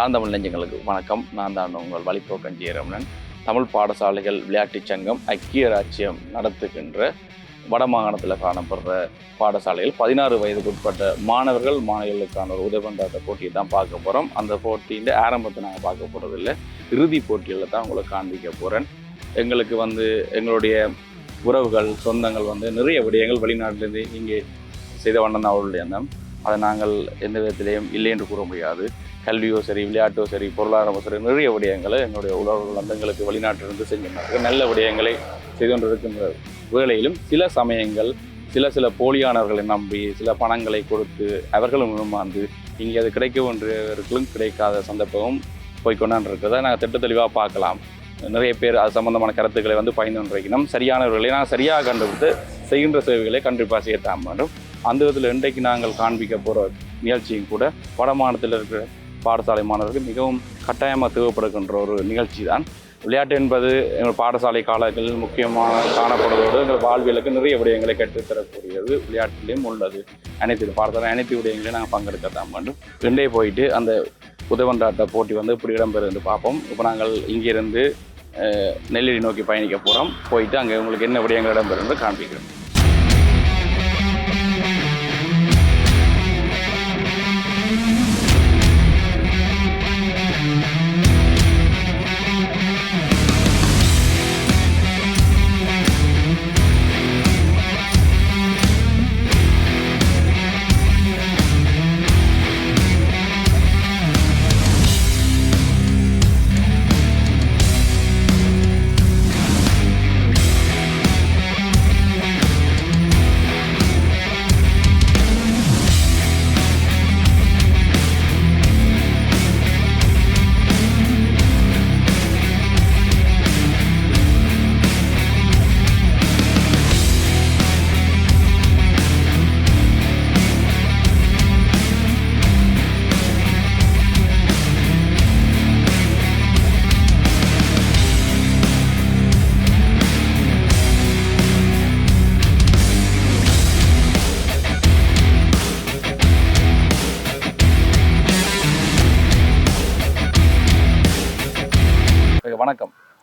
சார்ந்தமிழ் நெஞ்சங்களுக்கு வணக்கம். நான் தான் உங்கள் வழிபோக்கன் ஜீரமணன் தமிழ் பாடசாலைகள் விளையாட்டுச் சங்கம் ஐக்கிய ராச்சியம் நடத்துகின்ற வடமாகாணத்தில் காணப்படுற பாடசாலையில் பதினாறு வயதுக்கு உட்பட்ட மாணவர்கள் மாணவிகளுக்கான ஒரு உதவந்தாட்ட போட்டியை தான் பார்க்க போகிறோம் அந்த போட்டியின் ஆரம்பத்தை நாங்கள் பார்க்க போகிறதில்ல இறுதி போட்டியில் தான் உங்களை காண்பிக்க போகிறேன் எங்களுக்கு வந்து எங்களுடைய உறவுகள் சொந்தங்கள் வந்து நிறைய விடயங்கள் வெளிநாட்டிலேருந்து இங்கே செய்த வண்ணன் அவருடைய எண்ணம். அதை நாங்கள் எந்த விதத்திலையும் இல்லை என்று கூற முடியாது. கல்வியோ சரி விளையாட்டோ சரி பொருளாதாரமோ சரி நிறைய விடயங்களை என்னுடைய உலக நந்தங்களுக்கு வெளிநாட்டிலிருந்து செஞ்சிருந்தார்கள் நல்ல விடயங்களை செய்து கொண்டிருக்கின்ற வேளையிலும் சில சமயங்கள் சில சில போலியானவர்களை நம்பி சில பணங்களை கொடுத்து அவர்களும் ஏமாந்து இங்கே அது கிடைக்க வேண்டியவர்களும் கிடைக்காத சந்தர்ப்பமும் போய்கொண்டான்றிருக்கிறத நாங்கள் திட்ட தெளிவாக பார்க்கலாம். நிறைய பேர் அது சம்பந்தமான கருத்துக்களை வந்து பயந்து கொண்டிருக்கணும் சரியானவர்களை நாங்கள் சரியாக கண்டுபிடித்து செய்கின்ற சேவைகளை கண்டிப்பாக செய்யத்தான் வேண்டும். அந்த விதத்தில் இன்றைக்கு நாங்கள் காண்பிக்க போகிற நிகழ்ச்சியும் கூட வடமாநிலத்தில் இருக்கிற பாடசாலை மாணவர்கள் மிகவும் கட்டாயமாக தேவைப்படுகின்ற ஒரு நிகழ்ச்சி தான் விளையாட்டு என்பது எங்கள் பாடசாலை காலங்களில் முக்கியமான காணப்படுவதோடு எங்கள் வாழ்வியலுக்கு நிறைய விடயங்களை கற்றுத்தரக்கூடியது. விளையாட்டிலையும் உள்ளது. அனைத்து பாடசாலை அனைத்து விடயங்களையும் நாங்கள் பங்கெடுக்க தான் வேண்டும். ரெண்டே போயிட்டு அந்த உதவந்தாட்ட போட்டி வந்து இப்படி இடம்பெறுந்து பார்ப்போம். இப்போ நாங்கள் இங்கிருந்து அஹ், நெல்லிடி நோக்கி பயணிக்க போகிறோம் போயிட்டு அங்கே உங்களுக்கு என்ன விடயங்கள் இடம்பெறுன்னு காண்பிக்கிறோம்.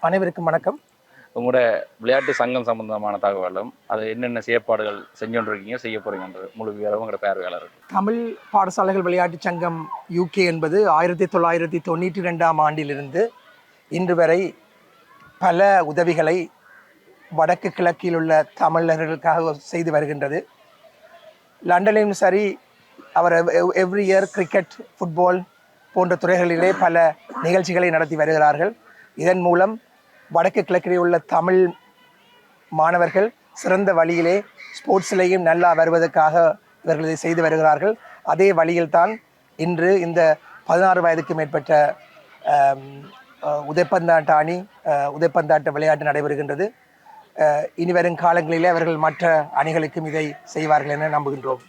அனைவருக்கும் வணக்கம். உங்களோட விளையாட்டு சங்கம் சம்பந்தமான தகவலும் அது என்னென்ன செயற்பாடுகள் செஞ்சோன்றிருக்கீங்க செய்ய போறீங்கன்ற முழு விவரம் உங்களோட பார்வையாளர் தமிழ் பாடசாலைகள் விளையாட்டுச் சங்கம் யூகே என்பது ஆயிரத்தி தொள்ளாயிரத்தி தொண்ணூற்றி ரெண்டாம் ஆண்டிலிருந்து இன்று வரை பல உதவிகளை வடக்கு கிழக்கில் உள்ள தமிழர்களுக்காக செய்து வருகின்றது. லண்டனிலும் சரி அவர் எவ்ரி இயர் கிரிக்கெட் ஃபுட்பால் போன்ற துறைகளிலே பல நிகழ்ச்சிகளை நடத்தி வருகிறார்கள். இதன் மூலம் வடக்கு கிழக்கிலே உள்ள தமிழ் மாணவர்கள் சிறந்த வழியிலே ஸ்போர்ட்ஸ்லேயும் நல்லா வருவதற்காக இவர்கள் இதை செய்து வருகிறார்கள். அதே வழியில்தான் இன்று இந்த பதினாறு வயதுக்கு மேற்பட்ட உதைப்பந்தாட்ட அணி உதைப்பந்தாட்ட விளையாட்டு நடைபெறுகின்றது. இனி வரும் காலங்களிலே அவர்கள் மற்ற அணிகளுக்கும் இதை செய்வார்கள் என நம்புகின்றோம்.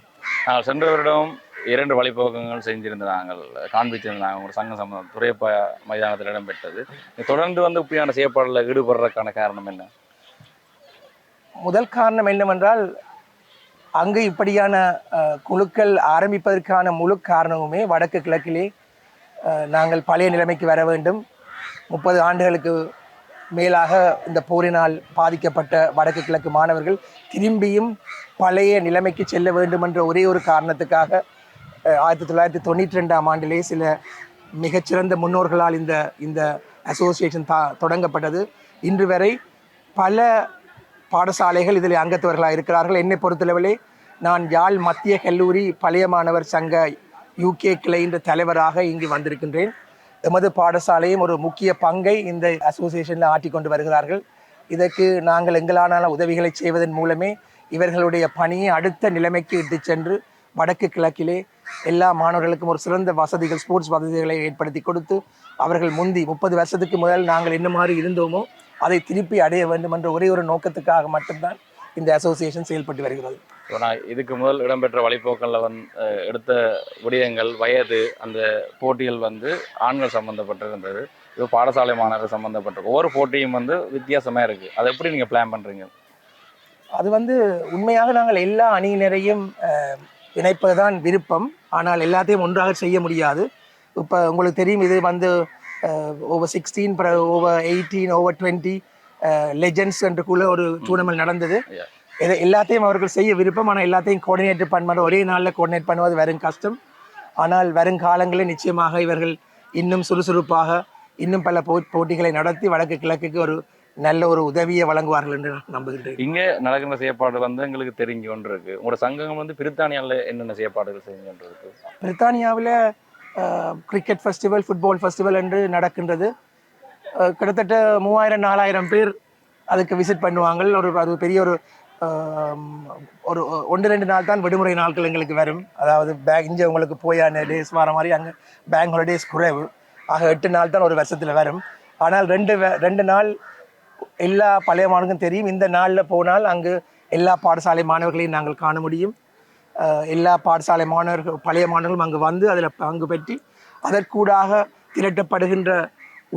சென்ற வருடம் இரண்டு வழிபோக்கங்கள் செஞ்சிருந்த நாங்கள் காண்பிச்சிருந்தாங்க உங்களோட சங்க சம்பந்தம் துறையப்ப மைதானத்தில் இடம்பெற்றது. தொடர்ந்து வந்து இப்படியான செயற்பாடுல ஈடுபடுறதுக்கான காரணம் என்ன? முதல் காரணம் என்னவென்றால் அங்கு இப்படியான குழுக்கள் ஆரம்பிப்பதற்கான முழு காரணமுமே வடக்கு கிழக்கிலே நாங்கள் பழைய நிலைமைக்கு வர வேண்டும். முப்பது ஆண்டுகளுக்கு மேலாக இந்த போரினால் பாதிக்கப்பட்ட வடக்கு கிழக்கு மாணவர்கள் திரும்பியும் பழைய நிலைமைக்கு செல்ல வேண்டும் என்ற ஒரே ஒரு காரணத்துக்காக ஆயிரத்தி தொள்ளாயிரத்தி தொண்ணூற்றி ரெண்டாம் ஆண்டிலே சில மிகச்சிறந்த முன்னோர்களால் இந்த இந்த அசோசியேஷன் தா தொடங்கப்பட்டது. இன்று வரை பல பாடசாலைகள் இதில் அங்கத்தவர்களாக இருக்கிறார்கள். என்னை பொறுத்தளவிலே நான் யாழ் மத்திய கல்லூரி பழைய மாணவர் சங்க யூகே கிளைன்ற தலைவராக இங்கு வந்திருக்கின்றேன். எமது பாடசாலையும் ஒரு முக்கிய பங்கை இந்த அசோசியேஷனில் ஆட்டிக்கொண்டு வருகிறார்கள். இதற்கு நாங்கள் எங்களான உதவிகளை செய்வதன் மூலமே இவர்களுடைய பணியை அடுத்த நிலைமைக்கு இட்டு சென்று வடக்கு கிழக்கிலே எல்லா மாணவர்களுக்கும் ஒரு சிறந்த வசதிகள் ஸ்போர்ட்ஸ் வசதிகளை ஏற்படுத்தி கொடுத்து அவர்கள் முந்தி முப்பது வருஷத்துக்கு முதல் நாங்கள் என்ன மாதிரி இருந்தோமோ அதை திருப்பி அடைய வேண்டும் என்ற ஒரே ஒரு நோக்கத்துக்காக மட்டும்தான் இந்த அசோசியேஷன் செயல்பட்டு வருகிறது. நான் இதுக்கு முதல் இடம்பெற்ற வழிபோக்கங்களில் வந்து அஹ், எடுத்த விடயங்கள் வயது அந்த போட்டிகள் வந்து ஆண்கள் சம்மந்தப்பட்டிருந்தது இது பாடசாலை மாணவர்கள் சம்மந்தப்பட்ட ஒவ்வொரு போட்டியும் வந்து வித்தியாசமாக இருக்குது அதை எப்படி நீங்கள் பிளான் பண்ணுறீங்க அது வந்து உண்மையாக நாங்கள் எல்லா அணியினரையும் இணைப்பதுதான் விருப்பம். ஆனால் எல்லாத்தையும் ஒன்றாக செய்ய முடியாது. இப்போ உங்களுக்கு தெரியும் இது வந்து over sixteen over eighteen over twenty legends என்றுக்குள்ள ஒரு டூர்னமெண்ட் நடந்தது. இதை எல்லாத்தையும் அவர்கள் செய்ய விருப்பம். ஆனால் எல்லாத்தையும் கோஆர்டினேட் பண்ணுவது ஒரே நாளில் கோஆர்டினேட் பண்ணுவது வரும் கஷ்டம். ஆனால் வருங்காலங்களில் நிச்சயமாக இவர்கள் இன்னும் சுறுசுறுப்பாக இன்னும் பல போ போட்டிகளை நடத்தி வடக்கு கிழக்குக்கு ஒரு நல்ல ஒரு உதவியை வழங்குவார்கள் என்று நம்புகின்றேன். இங்க நடக்கிற செயற்பாடு வந்து எங்களுக்கு தெரிஞ்சு ஒன்று இருக்கு உங்களோட சங்கம் வந்து பிரித்தானியால என்னென்ன செயற்பாடுகள் செஞ்சு கொண்டு இருக்கு பிரித்தானியாவில் கிரிக்கெட் ஃபெஸ்டிவல் ஃபுட்பால் ஃபெஸ்டிவல் என்று நடக்கின்றது. கிட்டத்தட்ட மூவாயிரம் நாலாயிரம் பேர் அதுக்கு விசிட் பண்ணுவாங்க ஒரு அது பெரிய ஒரு ஒரு ஒன்று ரெண்டு நாள் தான் விடுமுறை நாட்கள் எங்களுக்கு வரும். அதாவது பேங்க் இங்கே உங்களுக்கு போயான டேஸ் வர மாதிரி அங்கே பேங்க் ஹாலிடேஸ் குறைவு. ஆக எட்டு நாள் தான் ஒரு வருஷத்தில் வரும். ஆனால் ரெண்டு ரெண்டு நாள் எல்லா பழைய மாணவர்களுக்கும் தெரியும். இந்த நாளில் போனால் அங்கு எல்லா பாடசாலை மாணவர்களையும் நாங்கள் காண முடியும். எல்லா பாடசாலை மாணவர்கள் பழைய மாணவர்களும் அங்கு வந்து அதில் பங்கு பெற்றி அதற்கூடாக திரட்டப்படுகின்ற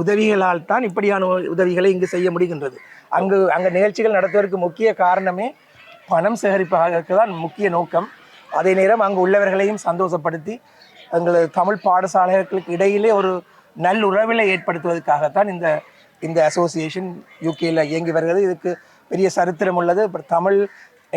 உதவிகளால் தான் இப்படியான உதவிகளை இங்கு செய்ய முடிகின்றது. அங்கு அங்கே நிகழ்ச்சிகள் நடத்துவதற்கு முக்கிய காரணமே பணம் சேகரிப்பதற்கு தான் முக்கிய நோக்கம். அதே நேரம் அங்கு உள்ளவர்களையும் சந்தோஷப்படுத்தி எங்களது தமிழ் பாடசாலைகளுக்கு இடையிலே ஒரு நல்லுறவிலை ஏற்படுத்துவதற்காகத்தான் இந்த இந்த அசோசியேஷன் யூகேயில் இயங்கி வருகிறது. இதுக்கு பெரிய சரித்திரம் உள்ளது. அப்புறம் தமிழ்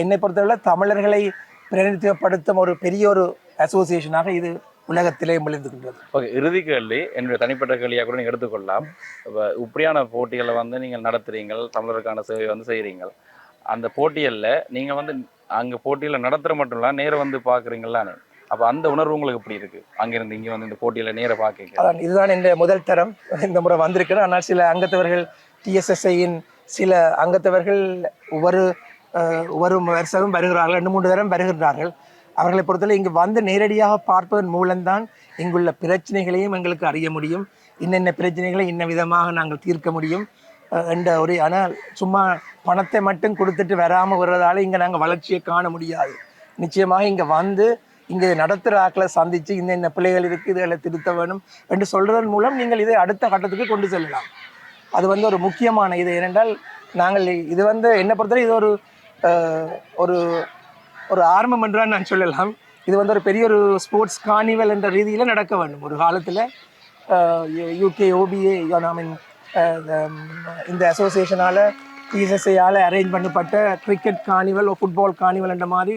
என்னை பொறுத்தவரை தமிழர்களை பிரதிநிதித்துவப்படுத்தும் ஒரு பெரிய ஒரு அசோசியேஷனாக இது உலகத்திலே விழுந்துகின்றது ஓகே இறுதி கேள்வி. என்னுடைய தனிப்பட்ட கேள்வியாக கூட நீங்கள் எடுத்துக்கொள்ளலாம். இப்போ இப்படியான போட்டிகளை வந்து நீங்கள் நடத்துகிறீங்கள் தமிழருக்கான சேவை வந்து செய்கிறீங்கள் அந்த போட்டிகளில் நீங்கள் வந்து அங்கே போட்டியில் நடத்துகிற மட்டும் இல்லை நேரம் வந்து பார்க்குறீங்களான்னு. அப்போ அந்த உணர்வு உங்களுக்கு எப்படி இருக்கு? அங்கிருந்து இங்கே வந்து இந்த போட்டியில் நேர பார்க்க அதான் இதுதான் இந்த முதல் தரம். இந்த முறை வந்திருக்கிறேன் ஆனால் சில அங்கத்தவர்கள் டிஎஸ்எஸ்ஐயின் சில அங்கத்தவர்கள் ஒவ்வொரு ஒவ்வொரு வருஷமும் வருகிறார்கள். ரெண்டு மூன்று தரம் வருகின்றார்கள் அவர்களை பொறுத்தவரை இங்கு வந்து நேரடியாக பார்ப்பதன் மூலம்தான் இங்குள்ள பிரச்சனைகளையும் எங்களுக்கு அறிய முடியும். இன்னென்ன பிரச்சனைகளை இன்ன விதமாக நாங்கள் தீர்க்க முடியும். என்ற ஒரு ஆனால் சும்மா பணத்தை மட்டும் கொடுத்துட்டு வராமல் வர்றதால இங்கே நாங்கள் வளர்ச்சியை காண முடியாது. நிச்சயமாக இங்கே வந்து இங்கே நடத்துகிற ஆக்களை சந்தித்து இந்த இந்த பிள்ளைகள் இருக்குது இதில் திருத்த வேணும் என்று சொல்கிறதன் மூலம் நீங்கள் இதை அடுத்த கட்டத்துக்கு கொண்டு செல்லலாம். அது வந்து ஒரு முக்கியமான இது ஏனென்றால் நாங்கள் இது வந்து என்னை பொறுத்தவரை இது ஒரு ஒரு ஒரு ஆரம்பம் என்றால் நான் சொல்லலாம். இது வந்து ஒரு பெரிய ஒரு ஸ்போர்ட்ஸ் கார்னிவல் என்ற ரீதியில் நடக்க வேண்டும். ஒரு காலத்தில் யூகே ஓபிஏ ஐ மீன் இந்த அசோசியேஷனால் டிஎஸ்எஸ்ஐயால் அரேஞ்ச் பண்ணப்பட்ட கிரிக்கெட் கார்னிவல் ஃபுட்பால் கார்னிவல் என்ற மாதிரி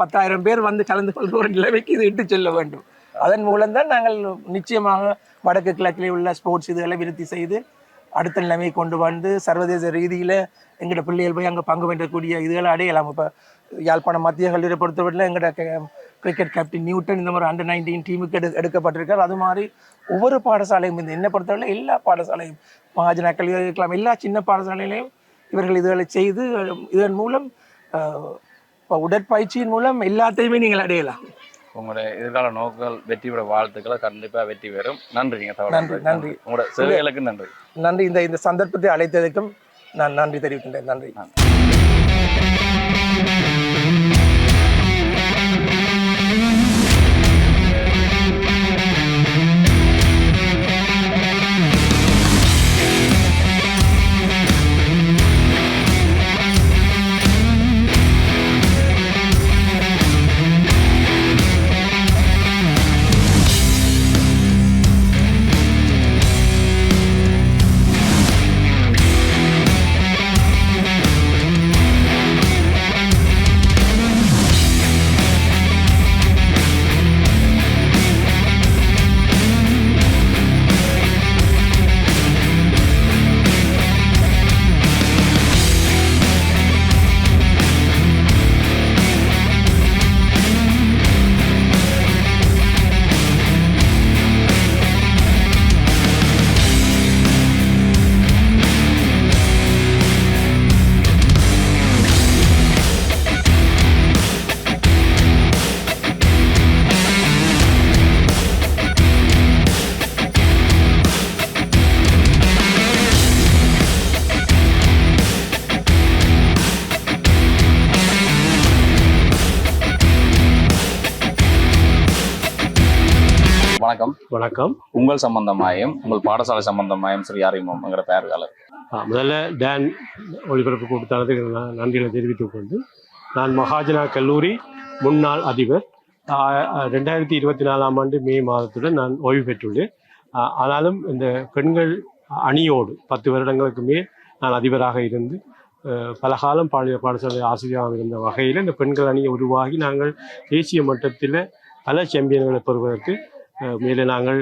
பத்தாயிரம் பேர் வந்து கலந்து கொள்கிற ஒரு நிலைமைக்கு இது இட்டு செல்ல வேண்டும். அதன் மூலம்தான் நாங்கள் நிச்சயமாக வடக்கு கிழக்கிலே உள்ள ஸ்போர்ட்ஸ் இதுகளை விருத்தி செய்து அடுத்த நிலைமை கொண்டு வந்து சர்வதேச ரீதியில் எங்களோட பிள்ளைகள் போய் அங்கே பங்கு பெற்றக்கூடிய இதுகளை அடையலாம். இப்போ யாழ்ப்பாணம் மத்திய கல்லூரியை பொறுத்தவரையில் எங்களோட கிரிக்கெட் கேப்டன் நியூட்டன் இந்த மாதிரி அண்டர் நைன்டீன் டீமுக்கு எடு எடுக்கப்பட்டிருக்கார். அது மாதிரி ஒவ்வொரு பாடசாலையும் இந்த என்னை பொறுத்தவரை எல்லா பாடசாலையும் மகாஜன கல்வி இருக்கலாம் எல்லா சின்ன பாடசாலையிலையும் இவர்கள் இதுகளை செய்து இதன் மூலம் இப்ப உடற்பயிற்சியின் மூலம் எல்லாத்தையுமே நீங்கள் அடையலாம். உங்களுடைய எதிர்கால நோக்கங்கள் வெற்றி பெற வாழ்த்துக்களை கண்டிப்பாக வெற்றி பெறும். நன்றிங்க நன்றி, நன்றி. உங்களோட சேவைகளுக்கு நன்றி. நன்றி. இந்த இந்த சந்தர்ப்பத்தை அழைத்ததற்கும் நான் நன்றி தெரிவிக்கின்றேன். நன்றி. வணக்கம். உங்கள் சம்பந்தமாயும் உங்கள் பாடசாலை சம்பந்தமாயும் ஸ்ரீ அறிமுகம்ங்கிற பெயர்காலர். ஆ, முதல்ல டேன் ஒளிபரப்பு கொடுத்ததுக்கு நான் நன்றிகளை தெரிவித்துக் கொண்டு நான் மகாஜனா கல்லூரி முன்னாள் அதிபர். ரெண்டாயிரத்தி இருபத்தி நாலாம் ஆண்டு மே மாதத்துடன் நான் ஓய்வு பெற்றுள்ளேன். ஆனாலும் இந்த பெண்கள் அணியோடு பத்து வருடங்களுக்கு மேல் நான் அதிபராக இருந்து ஆஹ் பல காலம் பாலிய பாடசாலை ஆசிரியராக இருந்த வகையில் இந்த பெண்கள் அணியை உருவாகி நாங்கள் தேசிய மட்டத்தில் பல சாம்பியன்களை பெறுவதற்கு மேலே நாங்கள்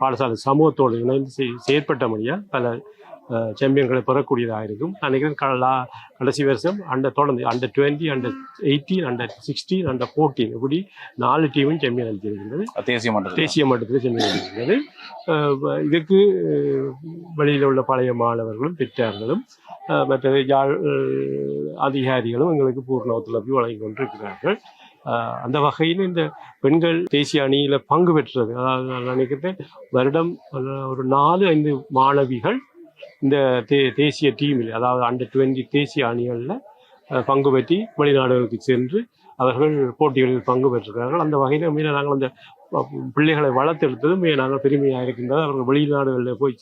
பாடசாலை சமூகத்தோடு இணைந்து செய் செயற்பட்டபடியாக பல சாம்பியன்களை பெறக்கூடியதாக இருக்கும் நான் நினைக்கிறேன் க- கடைசி வருஷம் அண்டர் தொடர்ந்து under twenty under eighteen under sixteen under fourteen இப்படி நாலு டீமும் சாம்பியன் அளித்திருக்கின்றது தேசிய மட்டத்தில். தேசிய மட்டத்தில் சாம்பியன் அளித்திருக்கிறது அஹ், வெளியில் உள்ள பழைய மாணவர்களும் பெற்றார்களும் மற்ற யாழ் அதிகாரிகளும் எங்களுக்கு பூர்ண ஒத்துழைப்பு வழங்கி கொண்டிருக்கிறார்கள். அந்த வகையில் இந்த பெண்கள் தேசிய அணியில் பங்கு பெற்றது. அதாவது நான் நினைக்கிறேன் வருடம் ஒரு நாலு ஐந்து மாணவிகள் இந்த தே தேசிய டீமில் அதாவது அண்டர் டுவெண்ட்டி தேசிய அணிகளில் பங்கு பெற்றி வெளிநாடுகளுக்கு சென்று அவர்கள் போட்டிகளில் பங்கு பெற்றிருக்கிறார்கள். அந்த வகையில் மீன நாங்கள் அந்த பிள்ளைகளை வளர்த்தெடுத்தது மிக நாங்கள் பெருமையாக இருக்கின்றது. அவர்கள் வெளிநாடுகளில் போய்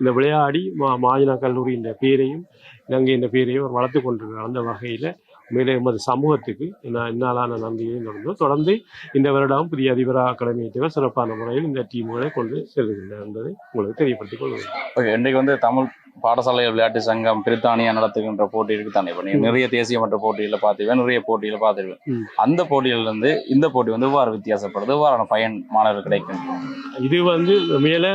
இந்த விளையாடி மா மாஜினா கல்லூரி என்ற பேரையும் இலங்கை என்ற பேரையும் அவர் வளர்த்து கொண்டிருக்கிறார். அந்த வகையில் மேலே எமது சமூகத்துக்கு இன்னாலான நன்றியையும் தொடர்ந்து தொடர்ந்து இந்த வருடம் புதிய அதிபர் அகாடமியத்தவர் சிறப்பான முறையில் இந்த டீமுகளை கொண்டு செல்கின்றனர் என்பதை உங்களுக்கு தெரியப்படுத்திக் கொள்கிறேன். ஓகே இன்றைக்கு வந்து தமிழ் பாடசாலை விளையாட்டு சங்கம் பிரித்தானியா நடத்துகின்ற போட்டி இருக்கு தானே? இப்போ ம். நிறைய தேசிய மட்ட போட்டியில பார்த்துருவேன் நிறைய போட்டியில பார்த்துருவேன். அந்த போட்டியில இருந்து இந்த போட்டி வந்து எவ்வாறு வித்தியாசப்படுது? எவ்வாறான பயன் மாணவர்கள் கிடைக்கும்? இது வந்து மேலே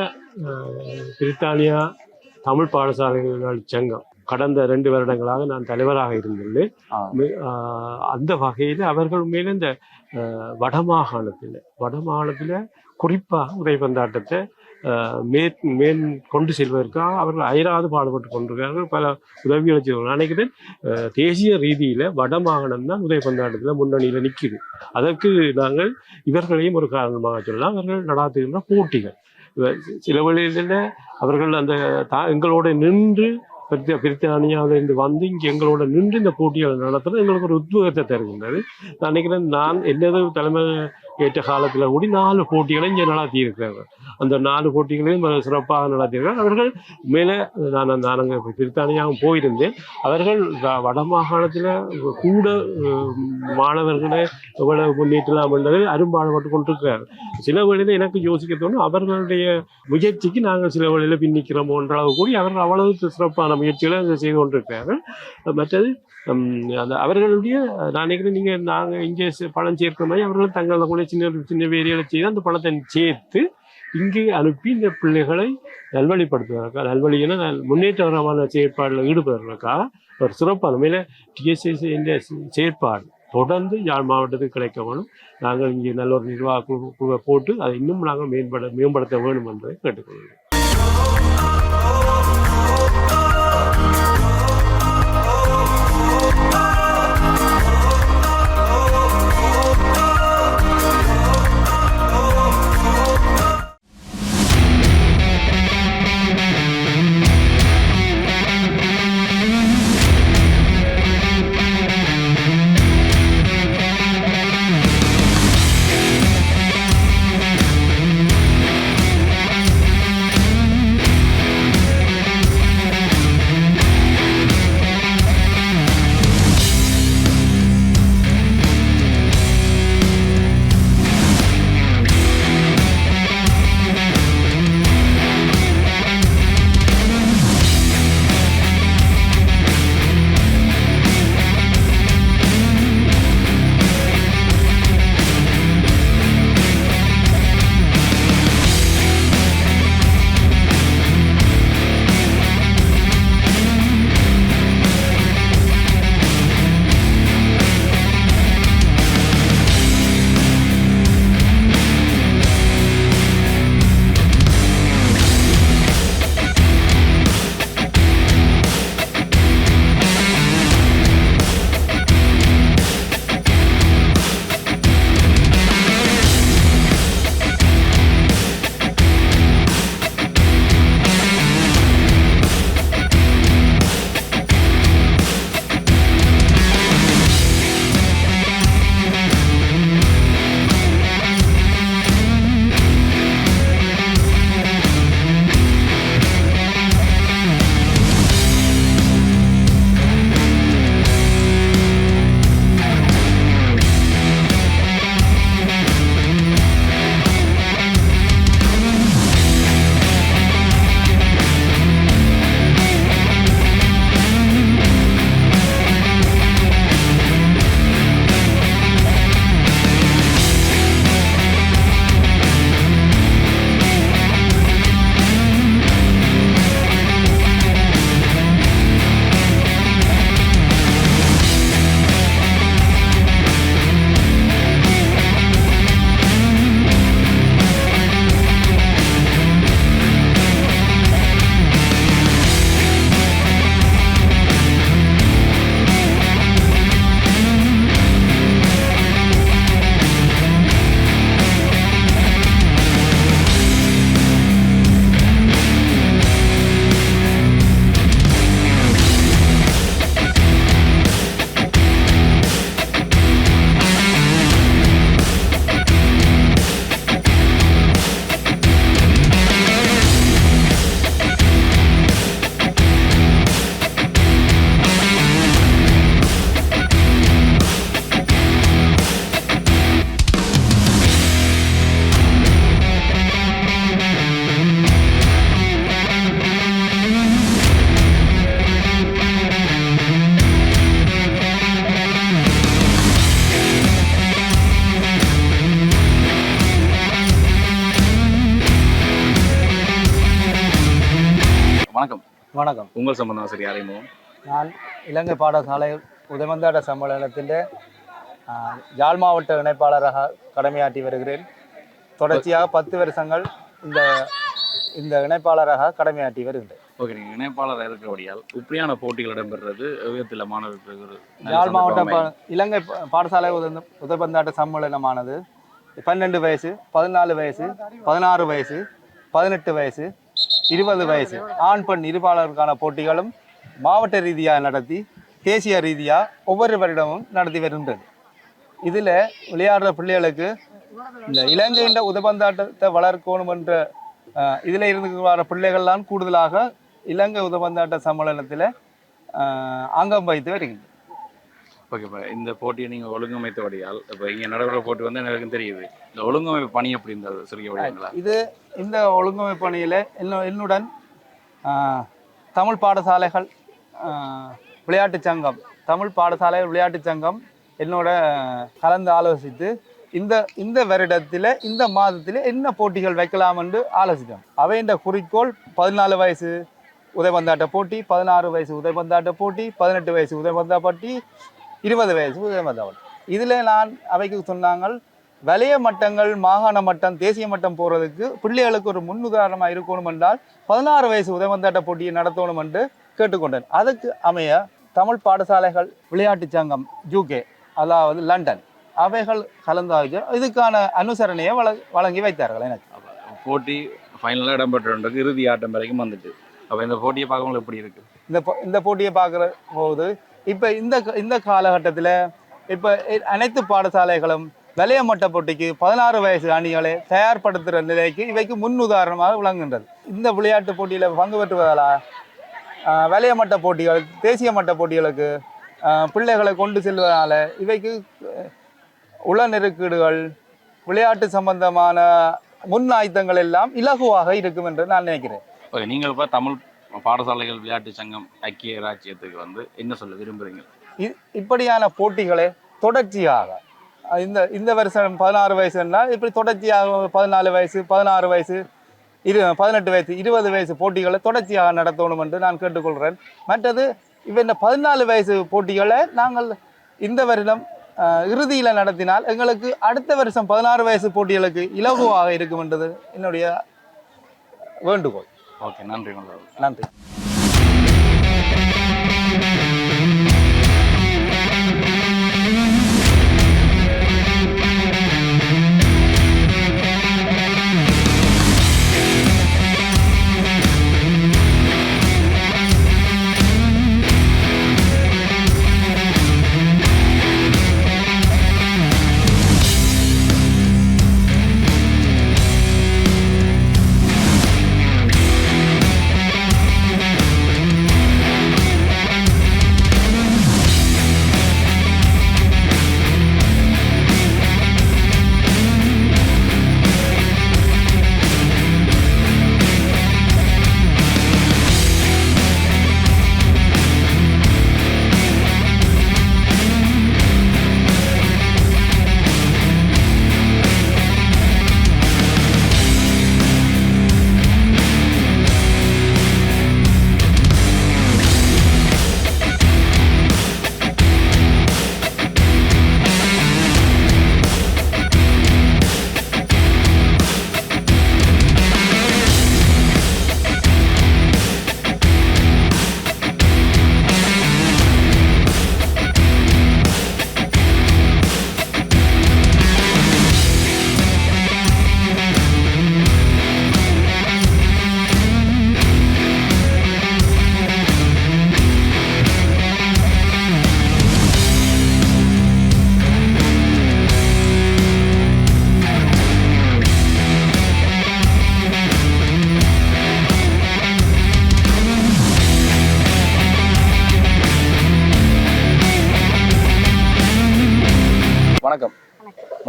பிரித்தானியா தமிழ் பாடசாலைகள் சங்கம் கடந்த ரெண்டு வருடங்களாக நான் தலைவராக இருந்துள்ளேன். மே- அந்த வகையில் அவர்கள் மேலே இந்த வடமாகாணத்தில் வடமாகாணத்தில் குறிப்பாக உதைபந்தாட்டத்தை மேற் மேன் கொண்டு செல்வதற்காக அவர்கள் அயராது பாடுபட்டு கொண்டிருக்கிறார்கள். பல உதவிகளை செய்வார்கள் நான் நினைக்கிறேன் தேசிய ரீதியில் வடமாகாணம் தான் உதைபந்தாட்டத்தில் முன்னணியில் நிற்குது அதற்கு நாங்கள் இவர்களையும் ஒரு காரணமாக சொல்லலாம். அவர்கள் நடாத்துகின்ற போட்டிகள். சில வழிகளில் அவர்கள் அந்த தா எங்களோட நின்று பிரித்த பிரித்தானியாவிலிருந்து வந்து இங்கே எங்களோட நின்று இந்த போட்டிகளை நடத்துறது எங்களுக்கு ஒரு உத்வேகத்தை தருகின்றது. நான் நினைக்கிறேன் நான் என்னது தலைமை ஏற்ற காலத்தில் கூடி நாலு போட்டிகளை இங்கே நடத்தி அந்த நாலு போட்டிகளையும் மிக சிறப்பாக நடத்தியிருக்கிறார் அவர்கள் மேலே நான் அந்த நாங்கள் பிரித்தானியாவும் போயிருந்தேன். அவர்கள் வட வடமாகாணத்தில் கூட மாணவர்களை எவ்வளவு முன்னேற்றலாம் என்பதை அரும்பாடுபட்டு கொண்டிருக்கிறார். சில வழியில் எனக்கு யோசிக்க தோணும் அவர்களுடைய முயற்சிக்கு நாங்கள் சில வழியில் பின்னிக்கிறோம் என்ற அளவு கூடி அவர்கள் அவ்வளவு சிறப்பான முயற்சிகளை செய்து கொண்டிருக்கிறார்கள். மற்றது அந்த அவர்களுடைய நான் நினைக்கிறேன் நீங்கள் நாங்கள் இங்கே பணம் சேர்க்கிற மாதிரி அவர்களும் தங்களை சின்ன சின்ன வேலைகளை செய்து அந்த பணத்தை சேர்த்து இங்கே அனுப்பி இந்த பிள்ளைகளை நல்வழிப்படுத்துவதற்கா நல்வழியின நல் முன்னேற்றகரமான செயற்பாடில் ஈடுபடுறதுக்கா ஒரு சிறப்பான மேலே டிஎஸ்எஸ் என்ற செயற்பாடு தொடர்ந்து யாழ் மாவட்டத்துக்கு கிடைக்க வேணும். நாங்கள் இங்கே நல்ல ஒரு நிர்வாக குழு குழுவை போட்டு அதை இன்னும் நாங்கள் மேம்பட மேம்படுத்த வேணும் என்பதை கேட்டுக்கொள்கிறோம் வணக்கம். வணக்கம். உங்கள் சம்பந்தம் சரி அறிமுகம் நான் இலங்கை பாடசாலை உதயமந்தாட சம்மேளனத்தின் யாழ் மாவட்ட இணைப்பாளராக கடமையாற்றி வருகிறேன். தொடர்ச்சியாக பத்து வருஷங்கள் இந்த இந்த இணைப்பாளராக கடமையாற்றி வருகின்றேன். ஓகே நீங்கள் இணைப்பாளர் இருக்கிறபடியால் இப்படியான போட்டிகள் இடம்பெறுறது விதத்தில் மாணவர்களுக்கு யாழ் பா- இலங்கை பாடசாலை உத உதயபந்தாட்ட சம்மேளனமானது பன்னெண்டு வயசு பதினாலு வயசு பதினாறு வயசு பதினெட்டு வயசு இருபது வயசு. ஆண் பெண் இருபாளருக்கான போட்டிகளும் மாவட்ட ரீதியாக நடத்தி தேசிய ரீதியாக ஒவ்வொரு வருடமும் நடத்தி வருகின்றது. இதில் விளையாடுற பிள்ளைகளுக்கு இந்த இலங்கையின் உதபந்தாட்டத்தை வளர்க்கணும் என்ற இதில் இருந்து வர பிள்ளைகள்லாம் கூடுதலாக இலங்கை உதபந்தாட்ட சம்மேளனத்தில் அங்கம் வைத்து வருகின்றன. ஓகே இப்போ இந்த போட்டியை நீங்கள் ஒழுங்கமைத்தபடியால் இப்போ இங்கே நடைபெற போட்டி வந்து எனக்கு தெரியுது. இந்த ஒழுங்கமைப்பு பணி எப்படி இருந்தது சிறிய இது இந்த ஒழுங்கமைப்பு பணியில் என்னுடன் தமிழ் பாடசாலைகள் விளையாட்டுச் சங்கம் தமிழ் பாடசாலை விளையாட்டுச் சங்கம் என்னோட கலந்து ஆலோசித்து இந்த இந்த வருடத்தில் இந்த மாதத்தில் என்ன போட்டிகள் வைக்கலாம் என்று ஆலோசித்தோம். அவையின் குறிக்கோள் பதினாலு வயசு உதயபந்தாட்ட போட்டி பதினாறு வயசு உதயபந்தாட்ட போட்டி பதினெட்டு வயசு உதயபந்தா போட்டி இருபது வயசு போட்டி இதில் நான் அவைக்கு சொன்னாங்கள் வலய மட்டங்கள் மாகாண மட்டம் தேசிய மட்டம் போகிறதுக்கு பிள்ளைகளுக்கு ஒரு முன்னுதாரணமாக இருக்கணும் என்றால் பதினாறு வயசு உதவந்தாட்ட போட்டியை நடத்தணும் என்று கேட்டுக்கொண்டேன். அதுக்கு அமைய தமிழ் பாடசாலைகள் விளையாட்டுச் சங்கம் ஜூகே அதாவது லண்டன் அவைகள் கலந்தாய்வு இதுக்கான அனுசரணையை வழ வழங்கி வைத்தார்கள் எனக்கு. போட்டி ஃபைனலாக இடம்பெற்றிருக்கு இறுதி ஆட்டம் வரைக்கும் வந்துட்டு. அப்போ இந்த போட்டியை பார்க்கும்போது எப்படி இருக்கு? இந்த இந்த போட்டியை பார்க்குற போது இப்போ இந்த இந்த காலகட்டத்தில் இப்போ அனைத்து பாடசாலைகளும் வலய மட்ட போட்டிக்கு பதினாறு வயசு அணிகளை தயார்படுத்துகிற நிலைக்கு இவைக்கு முன் உதாரணமாக விளங்குகின்றது. இந்த விளையாட்டு போட்டியில் பங்கு பெற்றுவதால் ஆஹ், மட்ட போட்டிகள் தேசிய மட்ட போட்டிகளுக்கு பிள்ளைகளை கொண்டு செல்வதனால இவைக்கு உள நெருக்கீடுகள் விளையாட்டு சம்பந்தமான முன் ஆயத்தங்கள் எல்லாம் இலகுவாக இருக்கும் என்று நான் நினைக்கிறேன். நீங்கள் இப்போ தமிழ் பாடசாலைகள் விளையாட்டு சங்கம் ஐக்கிய ராஜ்யத்துக்கு வந்து என்ன சொல்ல விரும்புறீங்க? இ- இப்படியான போட்டிகளை தொடர்ச்சியாக இந்த இந்த வருஷம் பதினாறு வயசுன்னா இப்படி தொடர்ச்சியாக பதினாலு வயசு பதினாறு வயசு இரு பதினெட்டு வயசு இருபது வயசு போட்டிகளை தொடர்ச்சியாக நடத்தணும் என்று நான் கேட்டுக்கொள்கிறேன். மற்றது இவன் இந்த பதினாலு வயசு போட்டிகளை நாங்கள் இந்த வருடம் இறுதியில் நடத்தினால் எங்களுக்கு அடுத்த வருஷம் பதினாறு வயசு போட்டிகளுக்கு இலகுவாக இருக்கும் என்றது என்னுடைய வேண்டுகோள். ஓகே நன்றி உங்களுக்கு நன்றி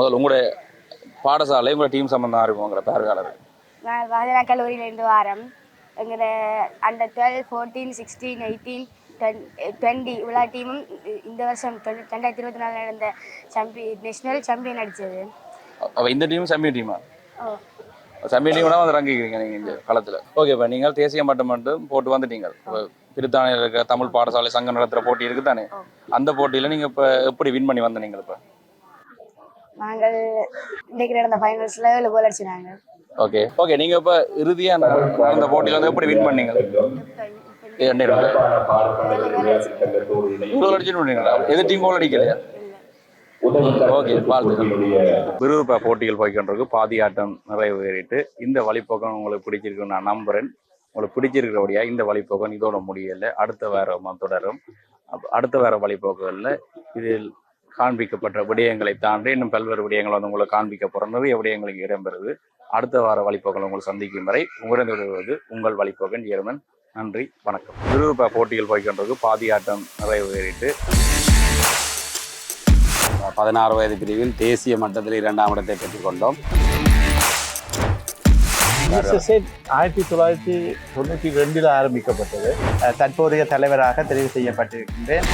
முதல்ல உங்களுடைய பாடசாலை உங்களோட டீம் சம்பந்தம் இருக்கும் உங்களோட பார்வையாளர் நான் வாதனா கல்லூரியிலேருந்து வாரம். எங்களோட under twelve fourteen sixteen eighteen twenty இவ்வளோ டீமும் இந்த வருஷம் ரெண்டாயிரத்தி இருபத்தி நாலு நடந்த சாம்பியன் நேஷனல் சாம்பியன் அடித்தது அப்போ இந்த டீம் சாம்பியன் டீமா ஓ. சமையலையும் கூட வந்து இறங்கிக்கிறீங்க நீங்கள் இந்த களத்தில். ஓகே இப்போ நீங்கள் தேசிய மட்டம் மட்டும் போட்டு வந்துட்டீங்க. இப்போ திருத்தானையில் இருக்க தமிழ் பாடசாலை சங்கம் நடத்துகிற போட்டி இருக்குது தானே அந்த போட்டியில் நீங்கள் இப்போ எப்படி வின் பண்ணி வந்த நீங்கள் இப்போ? நாங்கள் இன்னைக்கு நடந்த ஃபைனல்ஸ்ல ஏழு கோல் அடிச்சினாங்க ஓகே ஓகே நீங்க இப்ப இறுதியா நடந்த போட்டியில வந்து எப்படி வின் பண்ணீங்க? ரெண்டே ரெண்டு கோல் அடிச்சுட்டு எது டீம் கோல் அடிக்கலையா? ஓகே வாழ்த்துக்கள். விறுவிறுப்பா போட்டிகள் போய்கொண்டிருக்கு பாதி ஆட்டம் நிறைவேறிட்டு இந்த வழிப்போக்கம் உங்களுக்கு பிடிச்சிருக்குன்னு நான் நம்புறேன். உங்களுக்கு பிடிச்சிருக்கிறபடியா இந்த வழிப்போக்கம் இதோட முடியல. அடுத்த வாரம் தொடரும். அடுத்த வார வழிப்போக்குகளில் இதில் காண்பிக்கப்பட்ட விடயங்களை தாண்டி இன்னும் பல்வேறு விடயங்கள் வந்து உங்களுக்கு காண்பிக்க பிறந்தது விடயங்களுக்கு இடம்பெறுது அடுத்த வார வழிப்போக்கள் உங்களை சந்திக்கும் வரை உங்களிடம் விடுவது உங்கள் வழிப்போக்கன் ஜெர்மன் நன்றி வணக்கம். விறுவிறுப்பா போட்டிகள் போய்கின்றது பாதி ஆட்டம் நிறைவேறிட்டு பதினாறு வயது பிரிவில் தேசிய மட்டத்தில் இரண்டாம் இடத்தை பெற்றுக்கொண்டோம். ஆயிரத்தி தொள்ளாயிரத்தி தொண்ணூற்றி ரெண்டில் ஆரம்பிக்கப்பட்டது. தற்போதைய தலைவராக தெரிவு செய்யப்பட்டிருக்கின்றேன்.